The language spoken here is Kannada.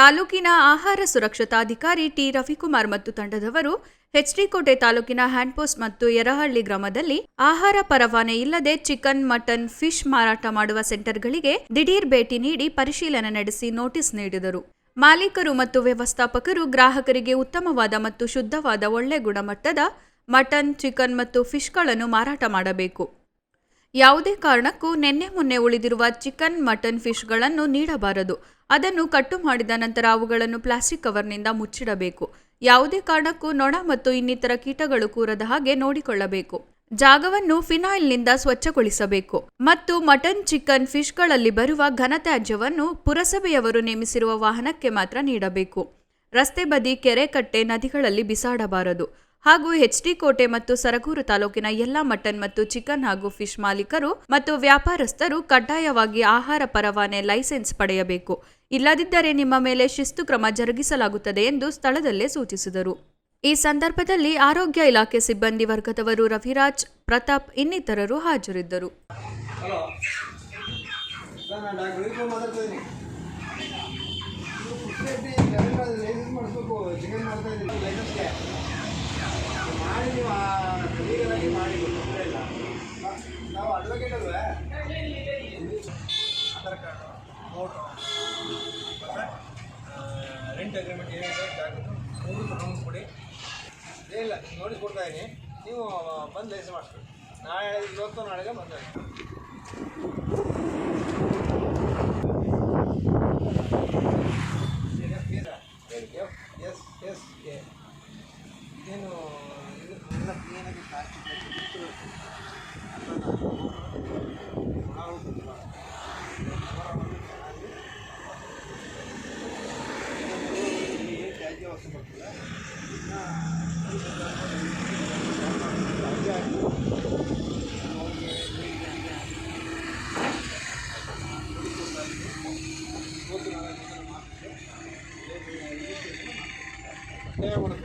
ತಾಲೂಕಿನ ಆಹಾರ ಸುರಕ್ಷತಾಧಿಕಾರಿ ಟಿ ರವಿಕುಮಾರ್ ಮತ್ತು ತಂಡದವರು ಕೋಟೆ ತಾಲೂಕಿನ ಹ್ಯಾಂಡ್ಪೋಸ್ಟ್ ಮತ್ತು ಯರಹಳ್ಳಿ ಗ್ರಾಮದಲ್ಲಿ ಆಹಾರ ಪರವಾನೆ ಇಲ್ಲದೆ ಚಿಕನ್, ಮಟನ್, ಫಿಶ್ ಮಾರಾಟ ಮಾಡುವ ಸೆಂಟರ್ಗಳಿಗೆ ದಿಢೀರ್ ಭೇಟಿ ನೀಡಿ ಪರಿಶೀಲನೆ ನಡೆಸಿ ನೋಟಿಸ್ ನೀಡಿದರು. ಮಾಲೀಕರು ಮತ್ತು ವ್ಯವಸ್ಥಾಪಕರು ಗ್ರಾಹಕರಿಗೆ ಉತ್ತಮವಾದ ಮತ್ತು ಶುದ್ಧವಾದ ಒಳ್ಳೆ ಗುಣಮಟ್ಟದ ಮಟನ್, ಚಿಕನ್ ಮತ್ತು ಫಿಶ್ಗಳನ್ನು ಮಾರಾಟ ಮಾಡಬೇಕು. ಯಾವುದೇ ಕಾರಣಕ್ಕೂ ನಿನ್ನೆ ಮೊನ್ನೆ ಉಳಿದಿರುವ ಚಿಕನ್, ಮಟನ್ ಫಿಶ್ಗಳನ್ನು ನೀಡಬಾರದು. ಅದನ್ನು ಕಟ್ಟು ಮಾಡಿದ ನಂತರ ಅವುಗಳನ್ನು ಪ್ಲಾಸ್ಟಿಕ್ ಕವರ್ನಿಂದ ಮುಚ್ಚಿಡಬೇಕು. ಯಾವುದೇ ಕಾರಣಕ್ಕೂ ನೊಣ ಮತ್ತು ಇನ್ನಿತರ ಕೀಟಗಳು ಕೂರದ ಹಾಗೆ ನೋಡಿಕೊಳ್ಳಬೇಕು. ಜಾಗವನ್ನು ಫಿನಾಯಿಲ್ನಿಂದ ಸ್ವಚ್ಛಗೊಳಿಸಬೇಕು. ಮತ್ತು ಮಟನ್, ಚಿಕನ್ ಫಿಶ್ಗಳಲ್ಲಿ ಬರುವ ಘನತ್ಯಾಜ್ಯವನ್ನು ಪುರಸಭೆಯವರು ನೇಮಿಸಿರುವ ವಾಹನಕ್ಕೆ ಮಾತ್ರ ನೀಡಬೇಕು. ರಸ್ತೆ ಬದಿ ಕೆರೆ ಕಟ್ಟೆ ನದಿಗಳಲ್ಲಿ ಬಿಸಾಡಬಾರದು. ಹಾಗೂ ಡಿ ಕೋಟೆ ಮತ್ತು ಸರಗೂರು ತಾಲೂಕಿನ ಎಲ್ಲಾ ಮಟನ್ ಮತ್ತು ಚಿಕನ್ ಹಾಗೂ ಫಿಶ್ ಮಾಲೀಕರು ಮತ್ತು ವ್ಯಾಪಾರಸ್ಥರು ಕಡ್ಡಾಯವಾಗಿ ಆಹಾರ ಪರವಾನೆ ಲೈಸೆನ್ಸ್ ಪಡೆಯಬೇಕು. ಇಲ್ಲದಿದ್ದರೆ ನಿಮ್ಮ ಮೇಲೆ ಶಿಸ್ತು ಕ್ರಮ ಜರುಗಿಸಲಾಗುತ್ತದೆ ಎಂದು ಸ್ಥಳದಲ್ಲೇ ಸೂಚಿಸಿದರು. ಈ ಸಂದರ್ಭದಲ್ಲಿ ಆರೋಗ್ಯ ಇಲಾಖೆ ಸಿಬ್ಬಂದಿ ವರ್ಗದವರು ರವಿರಾಜ್, ಪ್ರತಾಪ್ ಇನ್ನಿತರರು ಹಾಜರಿದ್ದರು. ರೆಂಟ್ ಅಗ್ರಿಮೆಂಟ್ ಏನಿದೆ ಜಾಗದ್ದು ಮೂರು ತೊಗೊಂಡು ಕೊಡಿ. ಇಲ್ಲ ನೋಟಿಸ್ ಕೊಡ್ತಾ ಇದ್ದೀನಿ ನೀವು ಬಂದು ಲೈಸ್ ಮಾಡಿಸ್ಬೇಕು ನಾಳೆ, ಇವತ್ತು, ನಾಳೆಗೆ ಬಂದ ಎಸ್ ಎಸ್ ಎ ಇದೇನು దేవుడు